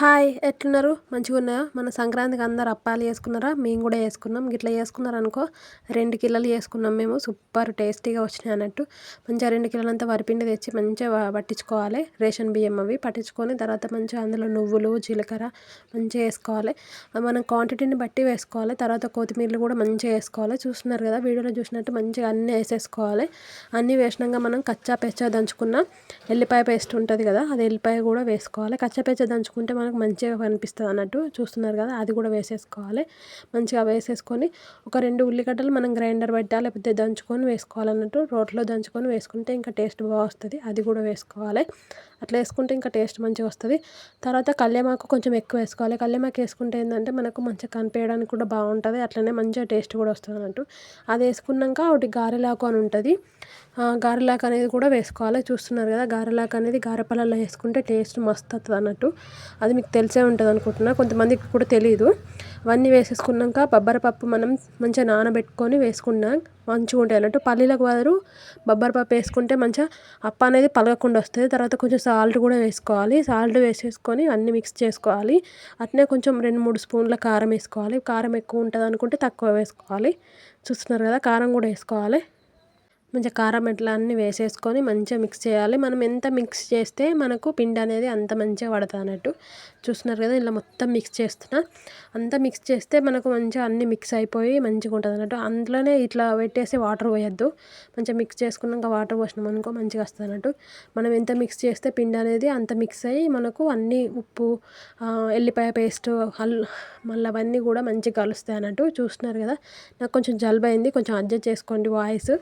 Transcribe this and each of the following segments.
Hi ఎట్లున్నారు? మంచిగా ఉన్నాయా మన సంక్రాంతికి అందరు అప్పాలు వేసుకున్నారా మేము కూడా వేసుకున్నాం గిట్లా చేసుకున్నారనుకో రెండు కిలోలు వేసుకున్నాం మేము. సూపర్ టేస్టీగా వచ్చినాయి అన్నట్టు. మంచిగా రెండు కిలోలు అంతా వరిపిండి తెచ్చి మంచిగా పట్టించుకోవాలి. రేషన్ బియ్యం అవి పట్టించుకొని తర్వాత మంచిగా అందులో నువ్వులు జీలకర్ర మంచిగా వేసుకోవాలి. మనం క్వాంటిటీని బట్టి వేసుకోవాలి. తర్వాత కొత్తిమీరలు కూడా మంచిగా వేసుకోవాలి. చూస్తున్నారు కదా వీడియోలో చూసినట్టు మంచిగా అన్నీ వేసేసుకోవాలి. అన్నీ వేసినాక మనం కచ్చా పెచ్చా దంచుకున్న ఎల్లిపాయ పేస్ట్ ఉంటుంది కదా అది ఎల్లిపాయ కూడా వేసుకోవాలి. కచ్చా పెచ్చా దంచుకుంటే మనకు మంచిగా కనిపిస్తుంది అన్నట్టు చూస్తున్నారు కదా అది కూడా వేసేసుకోవాలి. మంచిగా వేసేసుకొని ఒక రెండు ఉల్లిగడ్డలు మనం గ్రైండర్ పెట్టాలి లేకపోతే దంచుకొని వేసుకోవాలన్నట్టు రోట్లో దంచుకొని వేసుకుంటే ఇంకా టేస్ట్ బాగా వస్తుంది. అది కూడా వేసుకోవాలి. అట్లా వేసుకుంటే ఇంకా టేస్ట్ మంచిగా వస్తుంది. తర్వాత కల్లేమాకు కొంచెం ఎక్కువ వేసుకోవాలి. కల్లేమాకు వేసుకుంటే ఏంటంటే మనకు మంచిగా కనిపించడానికి కూడా బాగుంటుంది. అట్లనే మంచిగా టేస్ట్ కూడా వస్తుంది అన్నట్టు. అది వేసుకున్నాక ఒకటి గారెలాకు అని ఉంటుంది. గారెలాకు అనేది కూడా వేసుకోవాలి. చూస్తున్నారు కదా గారెలాకు అనేది గారెపల్లలో వేసుకుంటే టేస్ట్ మస్తు వస్తుంది అన్నట్టు. అది మీకు తెలిసే ఉంటుంది అనుకుంటున్నా. కొంతమందికి కూడా తెలియదు అవన్నీ వేసేసుకున్నాక బొబ్బరపప్పు మనం మంచిగా నానబెట్టుకొని వేసుకున్నాం మంచిగా ఉంటాయి అన్నట్టు. పల్లీలకు బదులు బొబ్బరపప్పు వేసుకుంటే మంచిగా అప్ప అనేది పలగకుండా వస్తుంది. తర్వాత కొంచెం సాల్ట్ కూడా వేసుకోవాలి. సాల్ట్ వేసేసుకొని అన్నీ మిక్స్ చేసుకోవాలి. అట్నే కొంచెం రెండు మూడు స్పూన్ల కారం వేసుకోవాలి. కారం ఎక్కువ ఉంటుంది అనుకుంటే తక్కువ వేసుకోవాలి. చూస్తున్నారు కదా కారం కూడా వేసుకోవాలి. మంచిగా కారం ఇట్లా అన్నీ వేసేసుకొని మంచిగా మిక్స్ చేయాలి. మనం ఎంత మిక్స్ చేస్తే మనకు పిండి అనేది అంత మంచిగా పడుతుంది అన్నట్టు. చూస్తున్నారు కదా ఇలా మొత్తం మిక్స్ చేస్తున్నా. అంతా మిక్స్ చేస్తే మనకు మంచిగా అన్నీ మిక్స్ అయిపోయి మంచిగా ఉంటుంది అన్నట్టు. అందులోనే ఇట్లా పెట్టేసి వాటర్ పోయొద్దు. మంచిగా మిక్స్ చేసుకున్నాక వాటర్ పోసినాం అనుకో మంచిగా వస్తుంది అన్నట్టు. మనం ఎంత మిక్స్ చేస్తే పిండి అనేది అంత మిక్స్ అయ్యి మనకు అన్నీ ఉప్పు ఎల్లిపాయ పేస్ట్ అల్ మళ్ళీ అవన్నీ కూడా మంచిగా కలుస్తాయి అన్నట్టు. చూస్తున్నారు కదా నాకు కొంచెం జలుబు అయింది. కొంచెం అడ్జస్ట్ చేసుకోండి వాయిస్.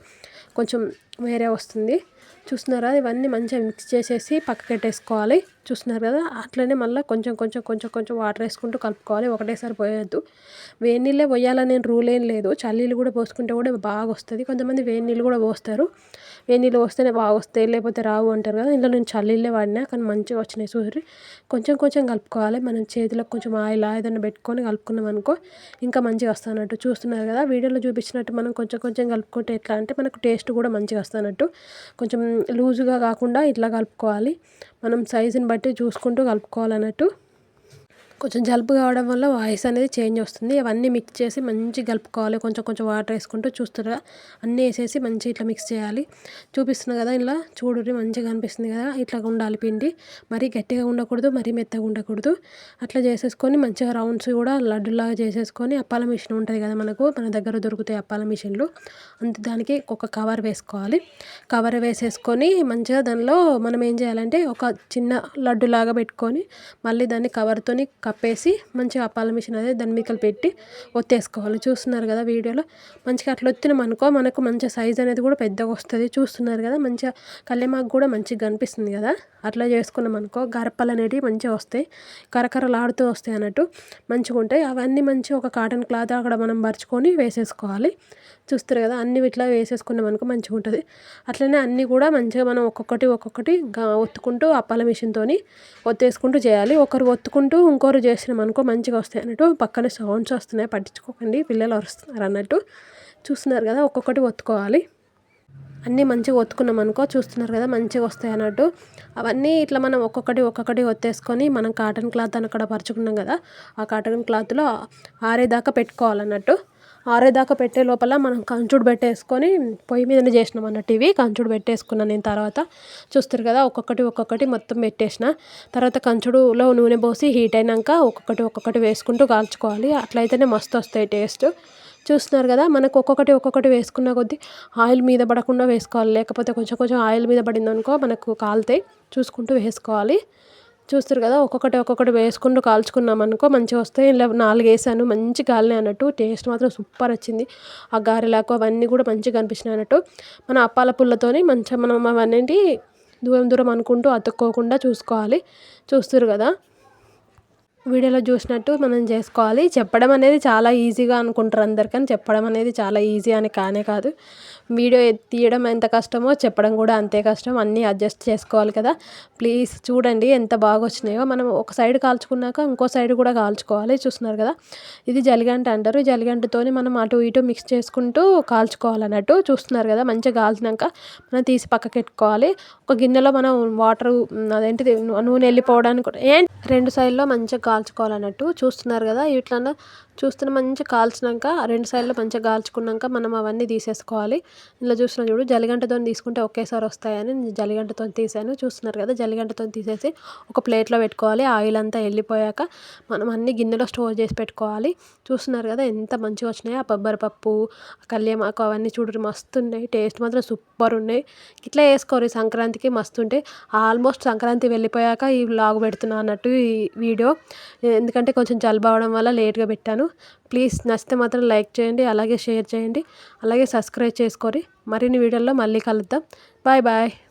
కొంచెం వేరే వస్తుంది. చూస్తున్నారా? ఇవన్నీ మంచిగా మిక్స్ చేసేసి పక్కకెట్టేసుకోవాలి. చూస్తున్నారు కదా అట్లనే మళ్ళీ కొంచెం కొంచెం కొంచెం కొంచెం వాటర్ వేసుకుంటూ కలుపుకోవాలి. ఒకటేసారి పోయొద్దు. వేడి నీళ్ళే పోయాలని రూల్ ఏం లేదు. చల్లీలు కూడా పోసుకుంటే కూడా బాగా వస్తుంది. కొంతమంది వేడి నీళ్ళు కూడా పోస్తారు. వేడి నీళ్ళు పోస్తేనే బాగా వస్తాయి. లేకపోతే రావు అంటారు కదా ఇందులో నేను చల్లీళ్ళే వాడినా కానీ మంచిగా వచ్చినాయి. చూసి కొంచెం కొంచెం కలుపుకోవాలి. మనం చేతిలో కొంచెం ఆయిల్ ఏదైనా పెట్టుకొని కలుపుకున్నాం అనుకో ఇంకా మంచిగా వస్తున్నట్టు చూస్తున్నారు కదా వీడియోలో చూపించినట్టు మనం కొంచెం కొంచెం కలుపుకుంటే ఎట్లా అంటే మనకు టేస్ట్ కూడా మంచిగా వస్తున్నట్టు కొంచెం లూజుగా కాకుండా ఇట్లా కలుపుకోవాలి. మనం సైజుని బట్టి చూసుకుంటూ కలుపుకోవాలన్నట్టు కొంచెం జలుబు కావడం వల్ల వాయిస్ అనేది చేంజ్ వస్తుంది. అవన్నీ మిక్స్ చేసి మంచిగా కలుపుకోవాలి. కొంచెం కొంచెం వాటర్ వేసుకుంటూ చూస్తారా అన్నీ వేసేసి మంచి ఇట్లా మిక్స్ చేయాలి. చూపిస్తున్నా కదా ఇలా చూడుర్రి మంచిగా అనిపిస్తుంది కదా. ఇట్లా ఉండాలి పిండి. మరీ గట్టిగా ఉండకూడదు మరీ మెత్తగా ఉండకూడదు. అట్లా చేసేసుకొని మంచిగా రౌండ్స్ కూడా లడ్డులాగా చేసేసుకొని అప్పాల మిషన్ ఉంటుంది కదా మనకు. మన దగ్గర దొరుకుతాయి అప్పాల మిషన్లు. అంత దానికి ఒక కవర్ వేసుకోవాలి. కవర్ వేసేసుకొని మంచిగా దానిలో మనం ఏం చేయాలంటే ఒక చిన్న లడ్డులాగా పెట్టుకొని మళ్ళీ దాన్ని కవర్తోని కప్పేసి మంచిగా అప్పాల మిషన్ అనేది దాని మీకలు పెట్టి ఒత్తేసుకోవాలి. చూస్తున్నారు కదా వీడియోలో? మంచిగా అట్లా ఒత్తినామనుకో మనకు మంచిగా సైజ్ అనేది కూడా పెద్దగా వస్తుంది. చూస్తున్నారు కదా? మంచిగా కళ్ళెమాకు కూడా మంచిగా కనిపిస్తుంది కదా? అట్లా చేసుకున్నాం అనుకో అనేటివి మంచిగా వస్తాయి. కరకరలాడుతూ వస్తాయి అన్నట్టు మంచిగా ఉంటాయి. అవన్నీ మంచిగా ఒక కాటన్ క్లాత్ అక్కడ మనం పరుచుకొని వేసేసుకోవాలి. చూస్తారు కదా అన్ని ఇట్లా వేసేసుకున్నాం అనుకో మంచిగా ఉంటుంది. అట్లనే అన్నీ కూడా మంచిగా మనం ఒక్కొక్కటి ఒక్కొక్కటి ఒత్తుకుంటూ అప్పాల మిషన్తో ఒత్తేసుకుంటూ చేయాలి. ఒకరు ఒత్తుకుంటూ ఇంకొకరు చేసినాం అనుకో మంచిగా వస్తాయి అన్నట్టు పక్కనే సౌండ్స్ వస్తున్నాయి. పట్టించుకోకండి పిల్లలు వస్తున్నారు అన్నట్టు. చూస్తున్నారు కదా ఒక్కొక్కటి ఒత్తుకోవాలి. అన్నీ మంచిగా ఒత్తుకున్నాం అనుకో చూస్తున్నారు కదా మంచిగా వస్తాయి అన్నట్టు. అవన్నీ ఇట్లా మనం ఒక్కొక్కటి ఒక్కొక్కటి ఒత్తేసుకొని మనం కాటన్ క్లాత్ అని అక్కడ పరుచుకున్నాం కదా ఆ కాటన్ క్లాత్లో ఆరేదాకా పెట్టుకోవాలన్నట్టు. ఆరేదాకా పెట్టే లోపల మనం కంచుడు పెట్టేసుకొని పొయ్యి మీదనే చేసినాం అన్నట్టు ఇవి కంచుడు పెట్టేసుకున్నాను నేను తర్వాత చూస్తారు కదా ఒక్కొక్కటి ఒక్కొక్కటి మొత్తం పెట్టేసిన. తర్వాత కంచుడులో నూనె పోసి హీట్ అయినాక ఒక్కొక్కటి ఒక్కొక్కటి వేసుకుంటూ కాల్చుకోవాలి. అట్లయితేనే మస్తు వస్తాయి టేస్ట్. చూస్తున్నారు కదా మనకు ఒక్కొక్కటి ఒక్కొక్కటి వేసుకున్న కొద్దీ ఆయిల్ మీద పడకుండా వేసుకోవాలి. లేకపోతే కొంచెం కొంచెం ఆయిల్ మీద పడింది అనుకో మనకు కాలుతాయి. చూసుకుంటూ వేసుకోవాలి. చూస్తారు కదా ఒక్కొక్కటి ఒక్కొక్కటి వేసుకుంటూ కాల్చుకున్నాం అనుకో మంచిగా వస్తాయి. ఇలా నాలుగు వేసాను మంచి గాలినే అన్నట్టు టేస్ట్ మాత్రం సూపర్ వచ్చింది. ఆ గారెలాకు అవన్నీ కూడా మంచిగా కనిపించినాయి అన్నట్టు. మన అప్పాల పుల్లతోని మంచిగా మనం అవన్నీ దూరం దూరం అనుకుంటూ అతుక్కోకుండా చూసుకోవాలి. చూస్తారు కదా. వీడియోలో చూసినట్టు మనం చేసుకోవాలి. చెప్పడం అనేది చాలా ఈజీగా అనుకుంటారు అందరు కానీ చెప్పడం అనేది చాలా ఈజీ అని కానే కాదు. వీడియో తీయడం ఎంత కష్టమో చెప్పడం కూడా అంతే కష్టం. అన్నీ అడ్జస్ట్ చేసుకోవాలి కదా. ప్లీజ్ చూడండి ఎంత బాగా వచ్చినాయో. మనం ఒక సైడ్ కాల్చుకున్నాక ఇంకో సైడ్ కూడా కాల్చుకోవాలి. చూస్తున్నారు కదా. ఇది జలిగంట అంటారు. జలిగంటతోని మనం అటు ఇటు మిక్స్ చేసుకుంటూ కాల్చుకోవాలన్నట్టు చూస్తున్నారు కదా. మంచిగా కాల్చినాక మనం తీసి పక్కకి పెట్టుకోవాలి ఒక గిన్నెలో మనం వాటర్ అదేంటిది నూనె వెళ్ళిపోవడానికి కూడా ఏం రెండు సైడ్లో మంచిగా కాల్చుకోవాలన్నట్టు చూస్తున్నారు కదా. ఇట్లా చూస్తున్న మంచిగా కాల్చినాక రెండు సైడ్లో మంచిగా కాల్చుకున్నాక మనం అవన్నీ తీసేసుకోవాలి. ఇలా చూస్తున్నా చూడు జలిగంటతో తీసుకుంటే ఒకేసారి వస్తాయని నేను జలిగంటతో తీసాను. చూస్తున్నారు కదా జలిగంటతో తీసేసి ఒక ప్లేట్లో పెట్టుకోవాలి. ఆయిల్ అంతా వెళ్ళిపోయాక మనం అన్ని గిన్నెలో స్టోర్ చేసి పెట్టుకోవాలి. చూస్తున్నారు కదా ఎంత మంచిగా వచ్చినాయో. ఆ కొబ్బరి పప్పు కళ్యామాకు అవన్నీ చూడరు మస్తు ఉన్నాయి. టేస్ట్ మాత్రం సూపర్ ఉన్నాయి. ఇట్లా వేసుకోరు సంక్రాంతికి మస్తు ఉంటే. ఆల్మోస్ట్ సంక్రాంతి వెళ్ళిపోయాక ఈ బ్లాగ్ పెడుతున్నా అన్నట్టు ఈ వీడియో. ఎందుకంటే కొంచెం జలుబు అవడం వల్ల లేట్గా పెట్టాను. ప్లీజ్ నచ్చితే మాత్రం లైక్ చేయండి అలాగే షేర్ చేయండి అలాగే సబ్స్క్రైబ్ చేసుకొని మరిన్ని వీడియోల్లో మళ్ళీ కలుద్దాం. Bye bye.